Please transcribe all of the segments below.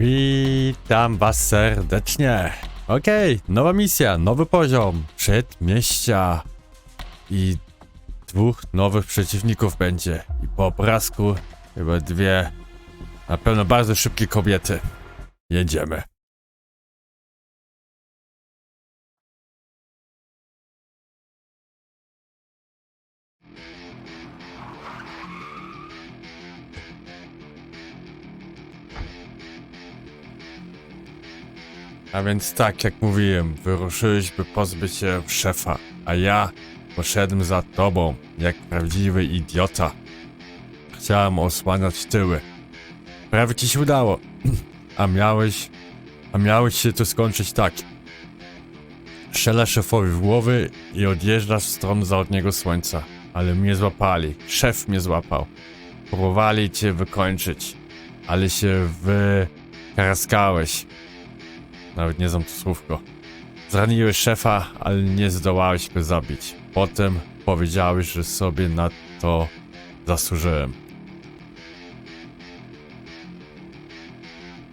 Witam was serdecznie. Okej, nowa misja, nowy poziom, przedmieścia i dwóch nowych przeciwników będzie. I po obrazku chyba dwie, na pewno bardzo szybkie kobiety. Jedziemy. A więc tak, jak mówiłem, wyruszyliśmy pozbyć się szefa, a ja poszedłem za tobą, jak prawdziwy idiota. Chciałem osłaniać tyły. Prawie ci się udało. A miałeś... A miałeś się to skończyć tak. Strzela szefowi w głowy i odjeżdżasz w stronę zachodniego słońca. Ale mnie złapali. Szef mnie złapał. Próbowali cię wykończyć. Ale się wykaraskałeś. Nawet nie znam to słówko. Zraniłeś szefa, ale nie zdołałeś go zabić. Potem powiedziałeś, że sobie na to zasłużyłem.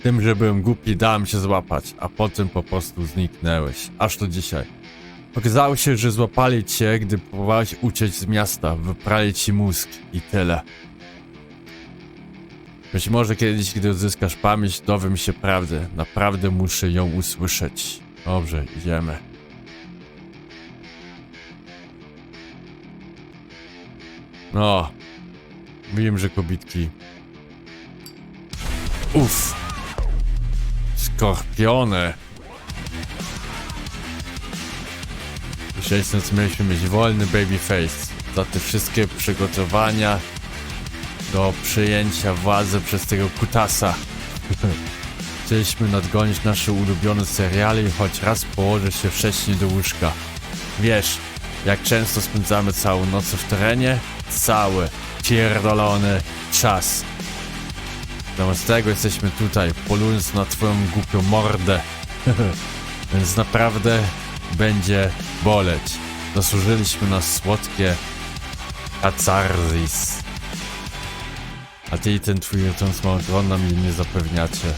Tym, że byłem głupi, dałem się złapać, a potem po prostu zniknęłeś. Aż do dzisiaj. Okazało się, że złapali cię, gdy próbowałeś uciec z miasta, wyprali ci mózg i tyle. Być może kiedyś, gdy odzyskasz pamięć, dowiem się prawdy. Naprawdę muszę ją usłyszeć. Dobrze, idziemy. No. Wiem, że kobitki. Uff. Skorpiony. Dzisiejszym mieliśmy mieć wolny babyface. Za te wszystkie przygotowania do przyjęcia władzy przez tego kutasa. Chcieliśmy nadgonić nasze ulubione seriale i choć raz położyć się wcześniej do łóżka. Wiesz, jak często spędzamy całą noc w terenie? Cały pierdolony czas. Zamiast tego jesteśmy tutaj, polując na twoją głupią mordę. Więc naprawdę będzie boleć. Zasłużyliśmy na słodkie katarzis. A ty i ten twój rycząc małon nam jej nie zapewniacie.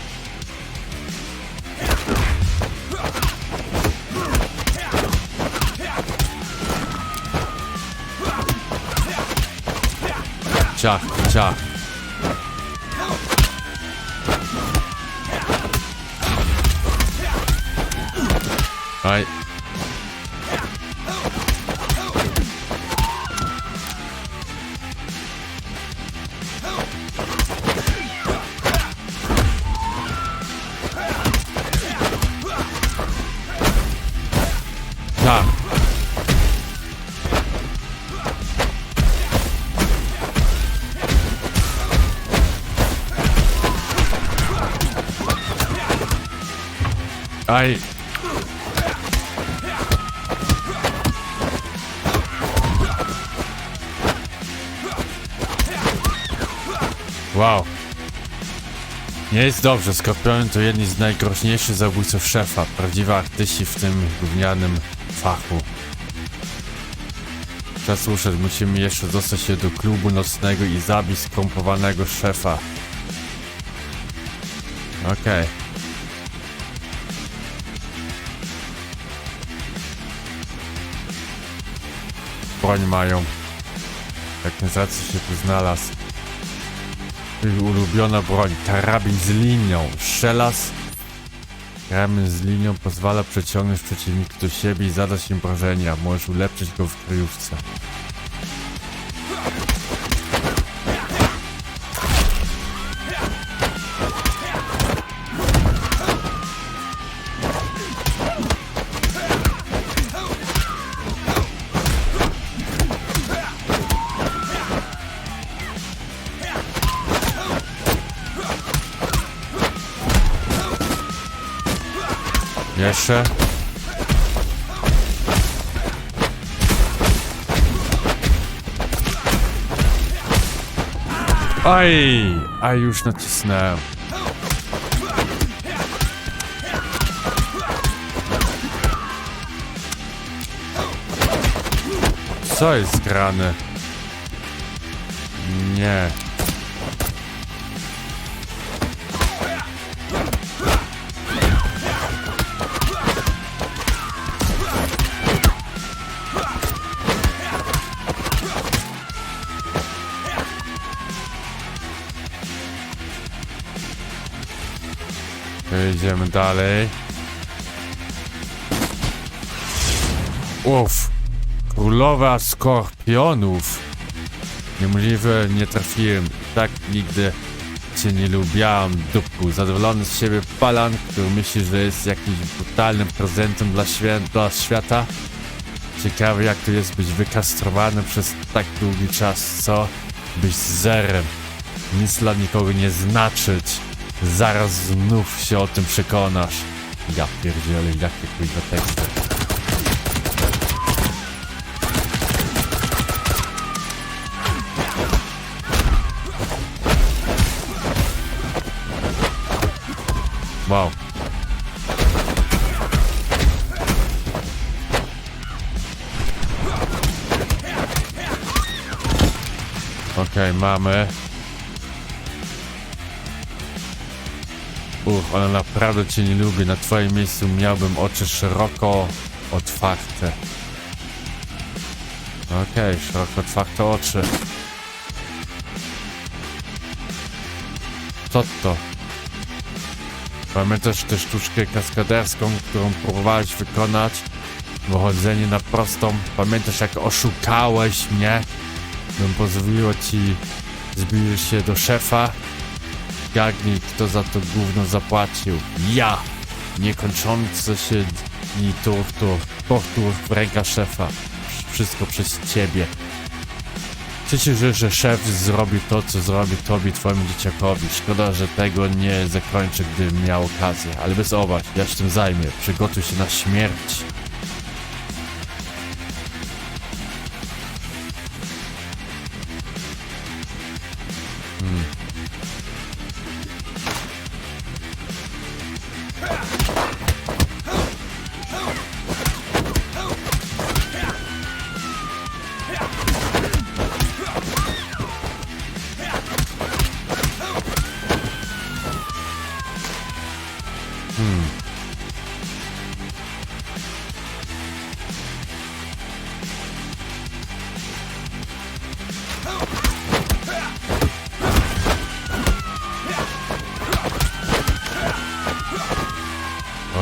Ciach, ciach. Tak. Aj. Wow. Nie jest dobrze, Skorpiony to jedni z najgroźniejszych zabójców szefa, prawdziwe artyści w tym gównianym fachu. Czas ruszać, musimy jeszcze dostać się do klubu nocnego i zabić skrompowanego szefa. Okej. Broń mają. Jak nie z racji się tu znalazł. Ulubiona broń, karabin z linią, szelas. Karabin z linią pozwala przeciągnąć przeciwnika do siebie i zadać im obrażenia. Możesz ulepszyć go w kryjówce. Jeszcze. Aj! A już nacisnąłem. Co jest grane? Nie. Idziemy dalej. Uff. Królowa skorpionów. Niemożliwe, nie trafiłem. Tak nigdy cię nie lubiałam, dupku. Zadowolony z siebie palan, który myśli, że jest jakimś brutalnym prezentem dla, dla świata. Ciekawe jak to jest być wykastrowany przez tak długi czas, co? Być zerem. Nic dla nikogo nie znaczyć. Zaraz znów się o tym przekonasz. Ja pierdzielę, jakie kuźwa teksty. Wow. Okej, mamy. Uch, ale naprawdę cię nie lubię. Na twoim miejscu miałbym oczy szeroko otwarte. Okej, szeroko otwarte oczy. Co to? Pamiętasz tę sztuczkę kaskaderską, którą próbowałeś wykonać? Wychodzenie na prostą. Pamiętasz jak oszukałeś mnie? Bym pozwoliło ci zbliżyć się do szefa? Gagnij, kto za to gówno zapłacił. Ja! Niekończące się dni tortur, tortur w rękach szefa. Wszystko przez ciebie. Cieszę się, że szef zrobi to, co zrobi tobie twojemu dzieciakowi. Szkoda, że tego nie zakończy, gdy miał okazję. Ale bez obaw, ja się tym zajmę. Przygotuj się na śmierć.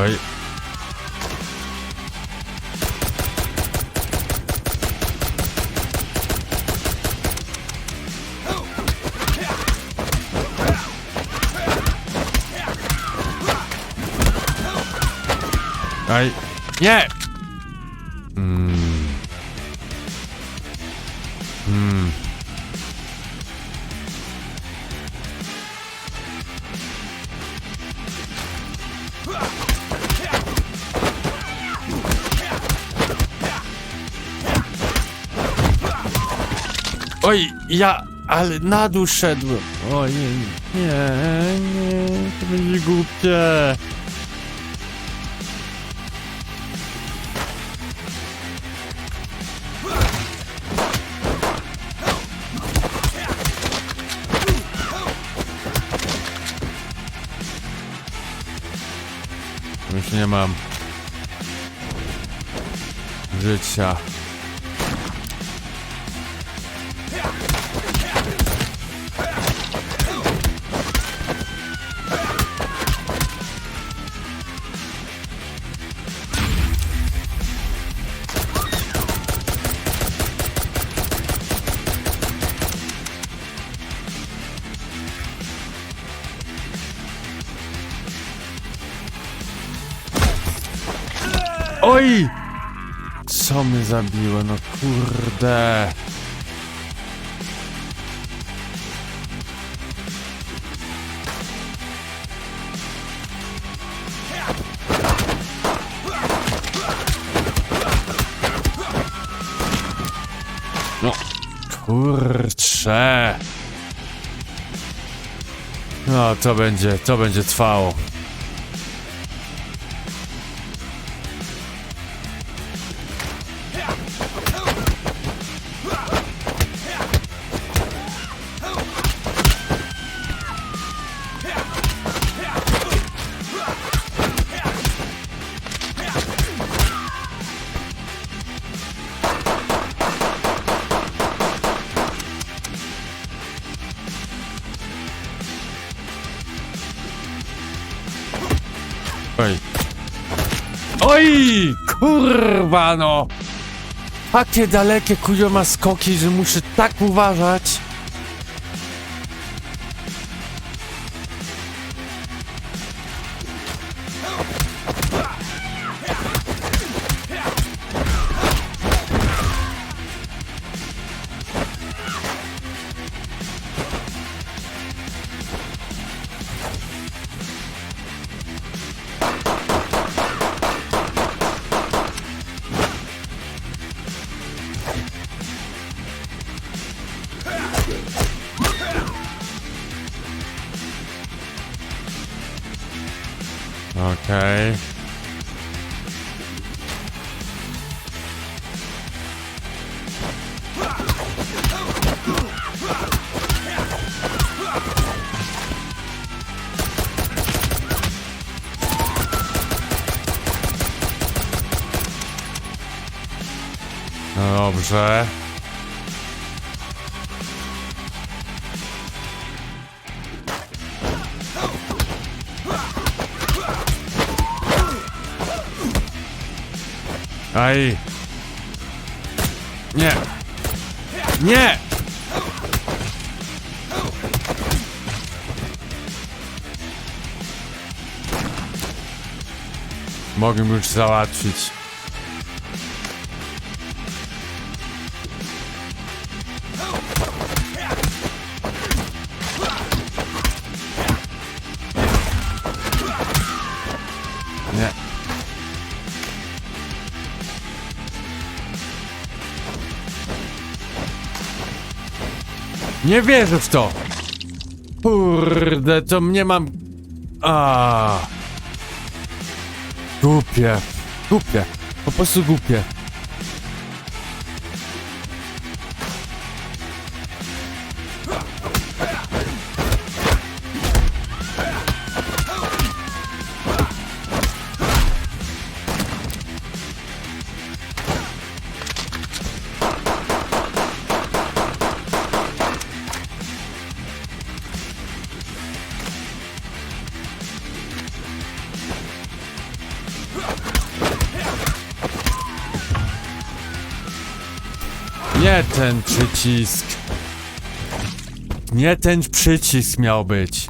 Oj. Aj. Nie! Oj, ja, ale na dół szedłem. Oj, nie, nie, nie, to będzie głupie. Już nie mam życia. Oj! Co mnie zabiło, no kurde. No, kurcze. No, to będzie, to będzie trwało. Oj. Oj! Kurwa no! Takie dalekie kujoma skoki, że muszę tak uważać. Okej. No. Aj. Nie. Nie! Mogę już załatwić. Nie wierzę w to! Kurde, to mnie mam... A. Głupie. Głupie. Po prostu głupie. Nie ten przycisk. Nie ten przycisk miał być.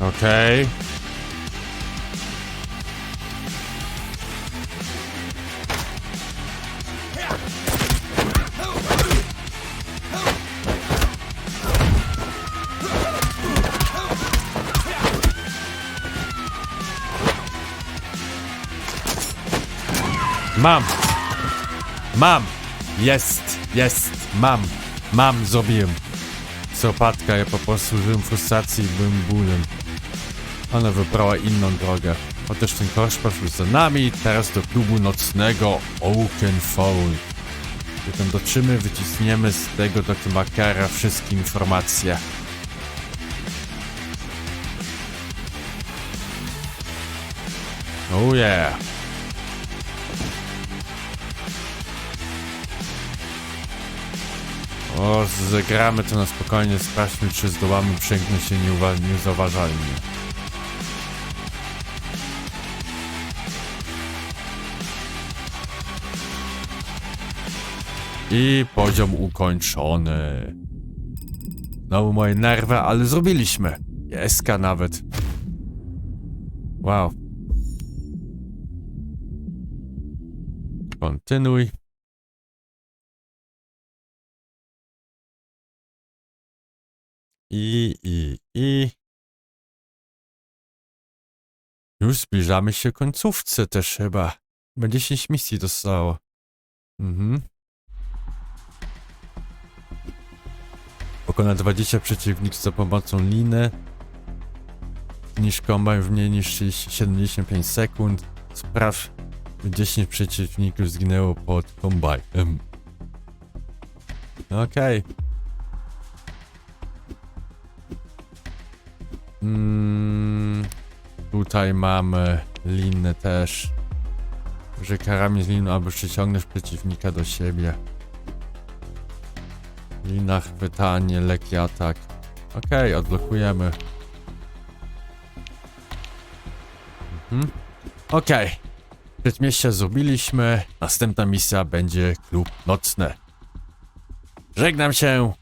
Okej. Mam! Mam! Jest! Jest! Mam! Mam! Zrobiłem! Sopatka, ja po prostu żyłem frustracji i byłem bólem. Ona wybrała inną drogę. Chociaż ten koszmarz już za nami, teraz do klubu nocnego Oakenfold. Gdy tam dotrzymy, wycisniemy z tego dokumakera wszystkie informacje. Oh yeah! O, zagramy to na spokojnie, sprawdźmy, czy zdołamy przemknąć się niezauważalnie. I poziom ukończony. Znowu moje nerwy, ale zrobiliśmy. Jeska nawet. Wow. Kontynuuj. I, i, i. Już zbliżamy się końcówce też chyba. Będzie 10 misji dostało. Mhm. Pokona 20 przeciwników za pomocą liny. Niż kombajn w mniej niż 60 75 sekund. Spraw, by 10 przeciwników zginęło pod kombajnem. Okej. Mm, tutaj mamy linę też. Że karami z aby przyciągnąć przeciwnika do siebie. Lina, chwytanie, lekki atak. Okej, odblokujemy. Mhm. Okej. Przedmieścia zrobiliśmy. Następna misja będzie klub nocny. Żegnam się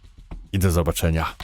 i do zobaczenia.